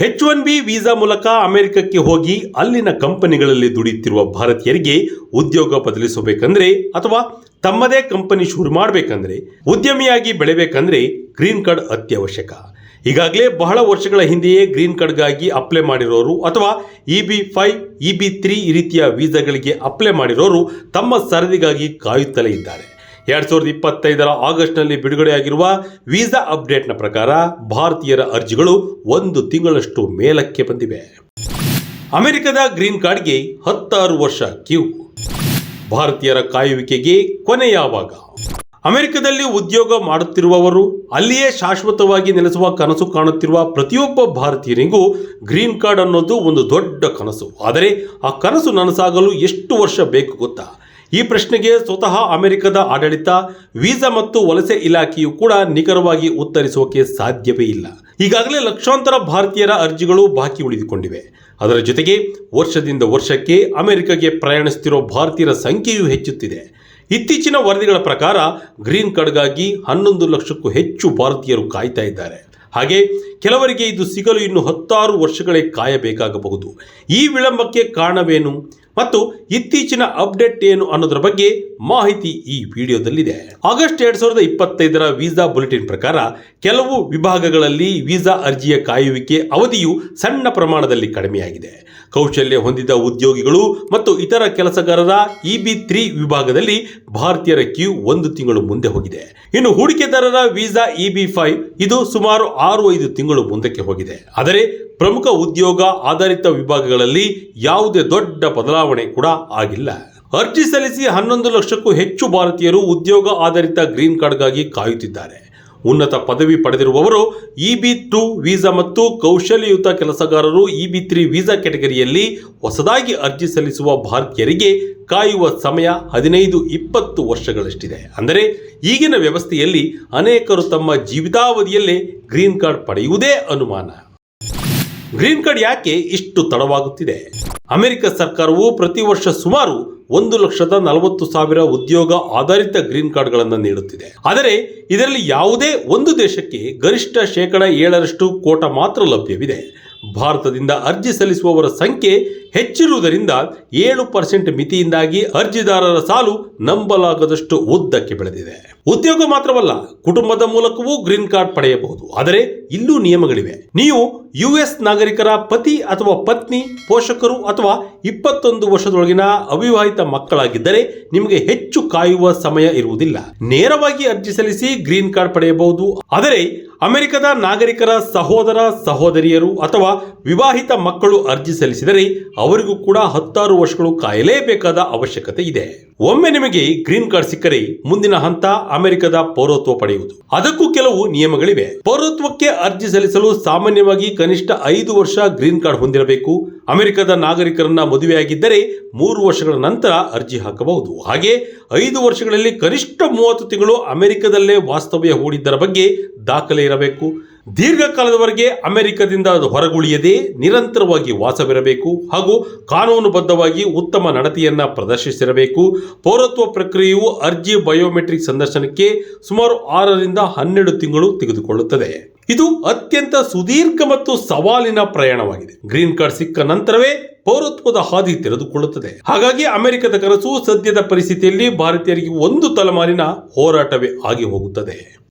H one B visa ಮೂಲಕ ಅಮೆರಿಕಕ್ಕೆ ಹೋಗಿ ಅಲ್ಲಿನ ಕಂಪನಿಗಳಲ್ಲಿ ದುಡಿಯುತ್ತಿರುವ ಭಾರತೀಯರಿಗೆ ಉದ್ಯೋಗ ಬದಲಿಸಬೇಕಂದ್ರೆ ಅಥವಾ ತಮ್ಮದೇ ಕಂಪನಿ ಶುರು ಮಾಡಬೇಕಂದ್ರೆ, ಉದ್ಯಮಿಯಾಗಿ ಬೆಳೆಬೇಕಂದ್ರೆ ಗ್ರೀನ್ ಕಾರ್ಡ್ ಅತ್ಯವಶ್ಯಕ. ಈಗಾಗಲೇ ಬಹಳ ವರ್ಷಗಳ ಹಿಂದೆಯೇ ಗ್ರೀನ್ ಕಾರ್ಡ್ಗಾಗಿ ಅಪ್ಲೈ ಮಾಡಿರೋರು ಅಥವಾ E B five E B three ರೀತಿಯ ವೀಸಾಗಳಿಗೆ ಅಪ್ಲೈ ಮಾಡಿರೋರು ತಮ್ಮ ಸರದಿಗಾಗಿ ಕಾಯುತ್ತಲೇ ಇದ್ದಾರೆ. ಎರಡ್ ಸಾವಿರದ ಇಪ್ಪತ್ತೈದರ ಆಗಸ್ಟ್ನಲ್ಲಿ ಬಿಡುಗಡೆಯಾಗಿರುವ ವೀಸಾ ಅಪ್ಡೇಟ್ನ ಪ್ರಕಾರ ಭಾರತೀಯರ ಅರ್ಜಿಗಳು ಒಂದು ತಿಂಗಳಷ್ಟು ಮೇಲಕ್ಕೆ ಬಂದಿವೆ. ಅಮೆರಿಕದ ಗ್ರೀನ್ ಕಾರ್ಡ್ಗೆ ಹತ್ತಾರು ವರ್ಷ ಕ್ಯೂ. ಭಾರತೀಯರ ಕಾಯುವಿಕೆಗೆ ಕೊನೆ ಯಾವಾಗ? ಅಮೆರಿಕದಲ್ಲಿ ಉದ್ಯೋಗ ಮಾಡುತ್ತಿರುವವರು ಅಲ್ಲಿಯೇ ಶಾಶ್ವತವಾಗಿ ನೆಲೆಸುವ ಕನಸು ಕಾಣುತ್ತಿರುವ ಪ್ರತಿಯೊಬ್ಬ ಭಾರತೀಯರಿಗೂ ಗ್ರೀನ್ ಕಾರ್ಡ್ ಅನ್ನೋದು ಒಂದು ದೊಡ್ಡ ಕನಸು. ಆದರೆ ಆ ಕನಸು ನನಸಾಗಲು ಎಷ್ಟು ವರ್ಷ ಬೇಕು ಗೊತ್ತಾ? ಈ ಪ್ರಶ್ನೆಗೆ ಸ್ವತಃ ಅಮೆರಿಕದ ಆಡಳಿತ, ವೀಸಾ ಮತ್ತು ವಲಸೆ ಇಲಾಖೆಯು ಕೂಡ ನಿಖರವಾಗಿ ಉತ್ತರಿಸೋಕೆ ಸಾಧ್ಯವೇ ಇಲ್ಲ. ಈಗಾಗಲೇ ಲಕ್ಷಾಂತರ ಭಾರತೀಯರ ಅರ್ಜಿಗಳು ಬಾಕಿ ಉಳಿದುಕೊಂಡಿವೆ. ಅದರ ಜೊತೆಗೆ ವರ್ಷದಿಂದ ವರ್ಷಕ್ಕೆ ಅಮೆರಿಕಗೆ ಪ್ರಯಾಣಿಸುತ್ತಿರೋ ಭಾರತೀಯರ ಸಂಖ್ಯೆಯೂ ಹೆಚ್ಚುತ್ತಿದೆ. ಇತ್ತೀಚಿನ ವರದಿಗಳ ಪ್ರಕಾರ ಗ್ರೀನ್ ಕಾರ್ಡ್ಗಾಗಿ ಹನ್ನೊಂದು ಲಕ್ಷಕ್ಕೂ ಹೆಚ್ಚು ಭಾರತೀಯರು ಕಾಯ್ತಾ ಇದ್ದಾರೆ. ಹಾಗೆ ಕೆಲವರಿಗೆ ಇದು ಸಿಗಲು ಇನ್ನು ಹತ್ತಾರು ವರ್ಷಗಳೇ ಕಾಯಬೇಕಾಗಬಹುದು. ಈ ವಿಳಂಬಕ್ಕೆ ಕಾರಣವೇನು? ಮತ್ತು ಇತ್ತೀಚಿನ ಅಪ್ಡೇಟ್ ಏನು ಅನ್ನೋದರ ಬಗ್ಗೆ ಮಾಹಿತಿ ಈ ವಿಡಿಯೋದಲ್ಲಿದೆ. ಆಗಸ್ಟ್ ಎರಡ್ ಸಾವಿರದ ಇಪ್ಪತ್ತೈದರ ವೀಸಾ ಬುಲೆಟಿನ್ ಪ್ರಕಾರ ಕೆಲವು ವಿಭಾಗಗಳಲ್ಲಿ ವೀಸಾ ಅರ್ಜಿಯ ಕಾಯುವಿಕೆ ಅವಧಿಯು ಸಣ್ಣ ಪ್ರಮಾಣದಲ್ಲಿ ಕಡಿಮೆಯಾಗಿದೆ. ಕೌಶಲ್ಯ ಹೊಂದಿದ ಉದ್ಯೋಗಿಗಳು ಮತ್ತು ಇತರ ಕೆಲಸಗಾರರ ಇ ತ್ರೀ ವಿಭಾಗದಲ್ಲಿ ಭಾರತೀಯರ ಕ್ಯೂ ಒಂದು ತಿಂಗಳು ಮುಂದೆ ಹೋಗಿದೆ. ಇನ್ನು ಹೂಡಿಕೆದಾರರ ವೀಸಾ ಇ ಫೈವ್ ಇದು ಸುಮಾರು ಆರು ಐದು ತಿಂಗಳು ಮುಂದಕ್ಕೆ ಹೋಗಿದೆ. ಆದರೆ ಪ್ರಮುಖ ಉದ್ಯೋಗ ಆಧಾರಿತ ವಿಭಾಗಗಳಲ್ಲಿ ಯಾವುದೇ ದೊಡ್ಡ ಬದಲಾವಣೆ ಕೂಡ ಆಗಿಲ್ಲ. ಅರ್ಜಿ ಸಲ್ಲಿಸಿ ಹನ್ನೊಂದು ಲಕ್ಷಕ್ಕೂ ಹೆಚ್ಚು ಭಾರತೀಯರು ಉದ್ಯೋಗ ಆಧಾರಿತ ಗ್ರೀನ್ ಕಾರ್ಡ್ಗಾಗಿ ಕಾಯುತ್ತಿದ್ದಾರೆ. ಉನ್ನತ ಪದವಿ ಪಡೆದಿರುವವರು ಇ ಬಿ ಟು ವೀಸಾ ಮತ್ತು ಕೌಶಲ್ಯಯುತ ಕೆಲಸಗಾರರು ಇ ಬಿ ತ್ರೀ ವೀಸಾ ಕ್ಯಾಟಗರಿಯಲ್ಲಿ ಹೊಸದಾಗಿ ಅರ್ಜಿ ಸಲ್ಲಿಸುವ ಭಾರತೀಯರಿಗೆ ಕಾಯುವ ಸಮಯ ಹದಿನೈದು ಇಪ್ಪತ್ತು ವರ್ಷಗಳಷ್ಟಿದೆ. ಅಂದರೆ ಈಗಿನ ವ್ಯವಸ್ಥೆಯಲ್ಲಿ ಅನೇಕರು ತಮ್ಮ ಜೀವಿತಾವಧಿಯಲ್ಲೇ ಗ್ರೀನ್ ಕಾರ್ಡ್ ಪಡೆಯುವುದೇ ಅನುಮಾನ. ಗ್ರೀನ್ ಕಾರ್ಡ್ ಯಾಕೆ ಇಷ್ಟು ತಡವಾಗುತ್ತಿದೆ? ಅಮೆರಿಕ ಸರ್ಕಾರವು ಪ್ರತಿ ವರ್ಷ ಸುಮಾರು ಒಂದು ಲಕ್ಷದ ನಲವತ್ತು ಸಾವಿರ ಉದ್ಯೋಗ ಆಧಾರಿತ ಗ್ರೀನ್ ಕಾರ್ಡ್ಗಳನ್ನು ನೀಡುತ್ತಿದೆ. ಆದರೆ ಇದರಲ್ಲಿ ಯಾವುದೇ ಒಂದು ದೇಶಕ್ಕೆ ಗರಿಷ್ಠ ಶೇಕಡ ಏಳರಷ್ಟು ಕೋಟ ಮಾತ್ರ ಲಭ್ಯವಿದೆ. ಭಾರತದಿಂದ ಅರ್ಜಿ ಸಲ್ಲಿಸುವವರ ಸಂಖ್ಯೆ ಹೆಚ್ಚಿರುವುದರಿಂದ ಏಳು ಪರ್ಸೆಂಟ್ ಮಿತಿಯಿಂದಾಗಿ ಅರ್ಜಿದಾರರ ಸಾಲು ನಂಬಲಾಗದಷ್ಟು ಉದ್ದಕ್ಕೆ ಬೆಳೆದಿದೆ. ಉದ್ಯೋಗ ಮಾತ್ರವಲ್ಲ, ಕುಟುಂಬದ ಮೂಲಕವೂ ಗ್ರೀನ್ ಕಾರ್ಡ್ ಪಡೆಯಬಹುದು. ಆದರೆ ಇಲ್ಲೂ ನಿಯಮಗಳಿವೆ. ನೀವು ಯುಎಸ್ ನಾಗರಿಕರ ಪತಿ ಅಥವಾ ಪತ್ನಿ, ಪೋಷಕರು ಅಥವಾ ಇಪ್ಪತ್ತೊಂದು ವರ್ಷದೊಳಗಿನ ಅವಿವಾಹಿತ ಮಕ್ಕಳಾಗಿದ್ದರೆ ನಿಮಗೆ ಹೆಚ್ಚು ಕಾಯುವ ಸಮಯ ಇರುವುದಿಲ್ಲ. ನೇರವಾಗಿ ಅರ್ಜಿ ಸಲ್ಲಿಸಿ ಗ್ರೀನ್ ಕಾರ್ಡ್ ಪಡೆಯಬಹುದು. ಆದರೆ ಅಮೆರಿಕದ ನಾಗರಿಕರ ಸಹೋದರ, ಸಹೋದರಿಯರು ಅಥವಾ ವಿವಾಹಿತ ಮಕ್ಕಳು ಅರ್ಜಿ ಸಲ್ಲಿಸಿದರೆ ಅವರಿಗೂ ಕೂಡ ಹತ್ತಾರು ವರ್ಷಗಳು ಕಾಯಲೇಬೇಕಾದ ಅವಶ್ಯಕತೆ ಇದೆ. ಒಮ್ಮೆ ನಿಮಗೆ ಗ್ರೀನ್ ಕಾರ್ಡ್ ಸಿಕ್ಕರೆ ಮುಂದಿನ ಹಂತ ಅಮೆರಿಕದ ಪೌರತ್ವ ಪಡೆಯುವುದು. ಅದಕ್ಕೂ ಕೆಲವು ನಿಯಮಗಳಿವೆ. ಪೌರತ್ವಕ್ಕೆ ಅರ್ಜಿ ಸಲ್ಲಿಸಲು ಸಾಮಾನ್ಯವಾಗಿ ಕನಿಷ್ಠ ಐದು ವರ್ಷ ಗ್ರೀನ್ ಕಾರ್ಡ್ ಹೊಂದಿರಬೇಕು. ಅಮೆರಿಕದ ನಾಗರಿಕರನ್ನ ಮದುವೆಯಾಗಿದ್ದರೆ ಮೂರು ವರ್ಷಗಳ ನಂತರ ಅರ್ಜಿ ಹಾಕಬಹುದು. ಹಾಗೆ ಐದು ವರ್ಷಗಳಲ್ಲಿ ಕನಿಷ್ಠ ಮೂವತ್ತು ತಿಂಗಳು ಅಮೆರಿಕದಲ್ಲೇ ವಾಸ್ತವ್ಯ ಹೂಡಿದ್ದರ ಬಗ್ಗೆ ದಾಖಲೆ ಇರಬೇಕು. ದೀರ್ಘಕಾಲದವರೆಗೆ ಅಮೆರಿಕದಿಂದ ಹೊರಗುಳಿಯದೆ ನಿರಂತರವಾಗಿ ವಾಸವಿರಬೇಕು ಹಾಗೂ ಕಾನೂನುಬದ್ಧವಾಗಿ ಉತ್ತಮ ನಡತೆಯನ್ನು ಪ್ರದರ್ಶಿಸಿರಬೇಕು. ಪೌರತ್ವ ಪ್ರಕ್ರಿಯೆಯು ಅರ್ಜಿ ಬಯೋಮೆಟ್ರಿಕ್ ಸಂದರ್ಶನಕ್ಕೆ ಸುಮಾರು ಆರರಿಂದ ಹನ್ನೆರಡು ತಿಂಗಳು ತೆಗೆದುಕೊಳ್ಳುತ್ತದೆ. ಇದು ಅತ್ಯಂತ ಸುದೀರ್ಘ ಮತ್ತು ಸವಾಲಿನ ಪ್ರಯಾಣವಾಗಿದೆ. ಗ್ರೀನ್ ಕಾರ್ಡ್ ಸಿಕ್ಕ ನಂತರವೇ ಪೌರತ್ವದ ಹಾದಿ ತೆರೆದುಕೊಳ್ಳುತ್ತದೆ. ಹಾಗಾಗಿ ಅಮೆರಿಕದ ಕನಸು ಸದ್ಯದ ಪರಿಸ್ಥಿತಿಯಲ್ಲಿ ಭಾರತೀಯರಿಗೆ ಒಂದು ತಲೆಮಾರಿನ ಹೋರಾಟವೇ ಆಗಿ ಹೋಗುತ್ತದೆ.